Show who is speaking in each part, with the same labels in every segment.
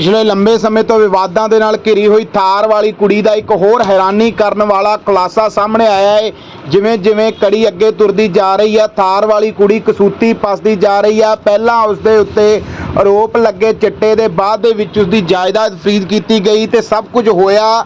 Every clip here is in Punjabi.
Speaker 1: ਪਿਛਲੇ ਲੰਬੇ ਸਮੇਂ ਤੋਂ ਵਿਵਾਦਾਂ ਦੇ ਨਾਲ ਘਿਰੀ ਹੋਈ ਥਾਰ ਵਾਲੀ ਕੁੜੀ ਦਾ ਇੱਕ ਹੋਰ ਹੈਰਾਨੀ ਕਰਨ ਵਾਲਾ ਖੁਲਾਸਾ ਸਾਹਮਣੇ ਆਇਆ ਹੈ ਜਿਵੇਂ ਜਿਵੇਂ ਕੜੀ ਅੱਗੇ ਤੁਰਦੀ ਜਾ ਰਹੀ ਹੈ ਥਾਰ ਵਾਲੀ ਕੁੜੀ ਕਸੂਤੀ ਪਸਦੀ ਜਾ ਰਹੀ ਹੈ ਪਹਿਲਾਂ ਉਸ ਦੇ ਉੱਤੇ ਆਰੋਪ ਲੱਗੇ, ਚਿੱਟੇ ਦੇ ਬਾਅਦ ਦੇ ਵਿੱਚ ਉਸ ਦੀ ਜਾਇਦਾਦ ਫਰੀਦ ਕੀਤੀ ਗਈ ਤੇ ਸਭ ਕੁਝ ਹੋਇਆ।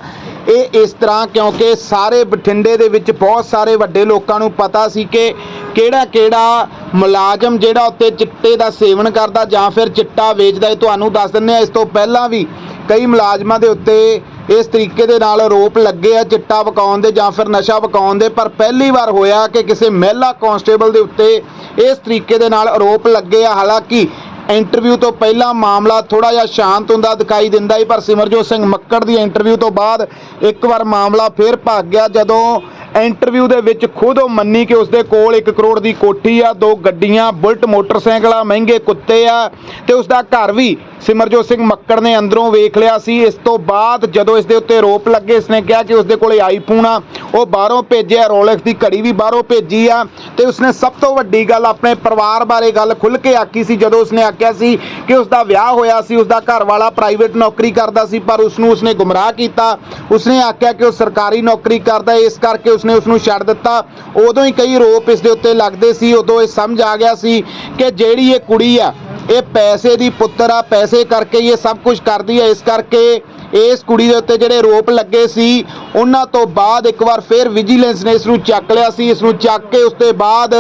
Speaker 1: ਇਹ ਇਸ ਤਰ੍ਹਾਂ ਕਿਉਂਕਿ ਸਾਰੇ ਬਠਿੰਡੇ ਦੇ ਵਿੱਚ ਬਹੁਤ ਸਾਰੇ ਵੱਡੇ ਲੋਕਾਂ ਨੂੰ ਪਤਾ ਸੀ ਕਿ ਕਿਹੜਾ ਕਿਹੜਾ ਮੁਲਾਜ਼ਮ ਜਿਹੜਾ ਉੱਤੇ ਚਿੱਟੇ ਦਾ ਸੇਵਨ ਕਰਦਾ ਜਾਂ ਫਿਰ ਚਿੱਟਾ ਵੇਚਦਾ ਇਹ ਤੁਹਾਨੂੰ ਦੱਸ ਦਿੰਦੇ ਆ ਇਸ ਤੋਂ ਪਹਿਲਾਂ ਵੀ ਕਈ ਮੁਲਾਜ਼ਮਾਂ ਦੇ ਉੱਤੇ ਇਸ ਤਰੀਕੇ ਦੇ ਨਾਲ ਆਰੋਪ ਲੱਗੇ ਆ, ਚਿੱਟਾ ਵਕਾਉਣ ਦੇ ਜਾਂ ਫਿਰ ਨਸ਼ਾ ਵਕਾਉਣ ਦੇ। ਪਰ ਪਹਿਲੀ ਵਾਰ ਹੋਇਆ ਕਿ ਕਿਸੇ ਮਹਿਲਾ ਕਾਂਸਟੇਬਲ ਦੇ ਉੱਤੇ ਇਸ ਤਰੀਕੇ ਦੇ ਨਾਲ ਆਰੋਪ ਲੱਗੇ ਆ। ਹਾਲਾਂਕਿ ਇੰਟਰਵਿਊ ਤੋਂ ਪਹਿਲਾਂ ਮਾਮਲਾ ਥੋੜਾ ਜਿਹਾ ਸ਼ਾਂਤ ਹੁੰਦਾ ਦਿਖਾਈ ਦਿੰਦਾ ਹੀ ਪਰ ਸਿਮਰਜੋਤ ਸਿੰਘ ਮੱਕੜ ਦੀ ਇੰਟਰਵਿਊ ਤੋਂ ਬਾਅਦ ਇੱਕ ਵਾਰ ਮਾਮਲਾ ਫੇਰ ਭੱਗ ਗਿਆ। ਜਦੋਂ ਇੰਟਰਵਿਊ ਦੇ ਵਿੱਚ ਖੁਦ ਉਹ ਮੰਨੀ ਕਿ ਉਸਦੇ ਕੋਲ 1 ਕਰੋੜ ਦੀ ਕੋਠੀ ਆ, ਦੋ ਗੱਡੀਆਂ, ਬੁਲਟ ਮੋਟਰਸਾਈਕਲ ਆ, ਮਹਿੰਗੇ ਕੁੱਤੇ ਆ ਤੇ ਉਸਦਾ ਘਰ ਵੀ ਸਿਮਰਜੋਤ ਸਿੰਘ ਮੱਕੜ ਨੇ ਅੰਦਰੋਂ ਵੇਖ ਲਿਆ ਸੀ। ਇਸ ਤੋਂ ਬਾਅਦ ਜਦੋਂ ਇਸ ਦੇ ਉੱਤੇ ਆਰੋਪ ਲੱਗੇ ਇਸਨੇ ਕਿਹਾ ਕਿ ਉਸਦੇ ਕੋਲੇ ਆਈਫੋਨ ਆ ਉਹ ਬਾਹਰੋਂ ਭੇਜਿਆ, ਰੋਲੈਕਸ ਦੀ ਘੜੀ ਵੀ ਬਾਹਰੋਂ ਭੇਜੀ ਆ। ਤੇ ਉਸਨੇ ਸਭ ਤੋਂ ਵੱਡੀ ਗੱਲ ਆਪਣੇ ਪਰਿਵਾਰ ਬਾਰੇ ਗੱਲ ਖੁੱਲ ਕੇ ਆਖੀ ਸੀ, ਜਦੋਂ ਉਸਨੇ ਆਖਿਆ ਸੀ ਕਿ ਉਸਦਾ ਵਿਆਹ ਹੋਇਆ ਸੀ, ਉਸਦਾ ਘਰ ਵਾਲਾ ਪ੍ਰਾਈਵੇਟ ਨੌਕਰੀ ਕਰਦਾ ਸੀ, ਪਰ ਉਸਨੂੰ ਉਸਨੇ ਗੁੰਮਰਾਹ ਕੀਤਾ। ਉਸਨੇ ਆਖਿਆ ਕਿ ਉਹ ਸਰਕਾਰੀ ਨੌਕਰੀ ਕਰਦਾ ਇਸ ਕਰਕੇ ਉਸਨੇ ਉਸਨੂੰ ਛੱਡ ਦਿੱਤਾ। ਉਦੋਂ ਹੀ ਕਈ ਰੋਪ ਇਸ ਦੇ ਉੱਤੇ ਲੱਗਦੇ ਸੀ। ਉਦੋਂ ਇਹ ਸਮਝ ਆ ਗਿਆ ਸੀ ਕਿ ਜਿਹੜੀ ਇਹ ਕੁੜੀ ਆ ਇਹ ਪੈਸੇ ਦੀ ਪੁੱਤਰ ਆ, ਪੈਸੇ ਕਰਕੇ ਹੀ ਇਹ ਸਭ ਕੁਝ ਕਰਦੀ ਹੈ ਇਸ ਕਰਕੇ ਇਸ ਕੁੜੀ ਦੇ ਉੱਤੇ ਜਿਹੜੇ ਆਰੋਪ ਲੱਗੇ ਸੀ, ਉਹਨਾਂ ਤੋਂ ਬਾਅਦ ਇੱਕ ਵਾਰ ਫਿਰ ਵਿਜੀਲੈਂਸ ਨੇ ਇਸ ਨੂੰ ਚੱਕ ਲਿਆ ਸੀ। ਇਸ ਨੂੰ ਚੱਕ ਕੇ ਉਸ ਤੋਂ ਬਾਅਦ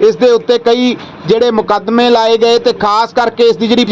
Speaker 1: ਇਸ ਦੇ ਉੱਤੇ ਕਈ ਜਿਹੜੇ ਮੁਕੱਦਮੇ ਲਾਏ ਗਏ ਤੇ ਖਾਸ ਕਰਕੇ ਇਸ ਦੀ ਜਿਹੜੀ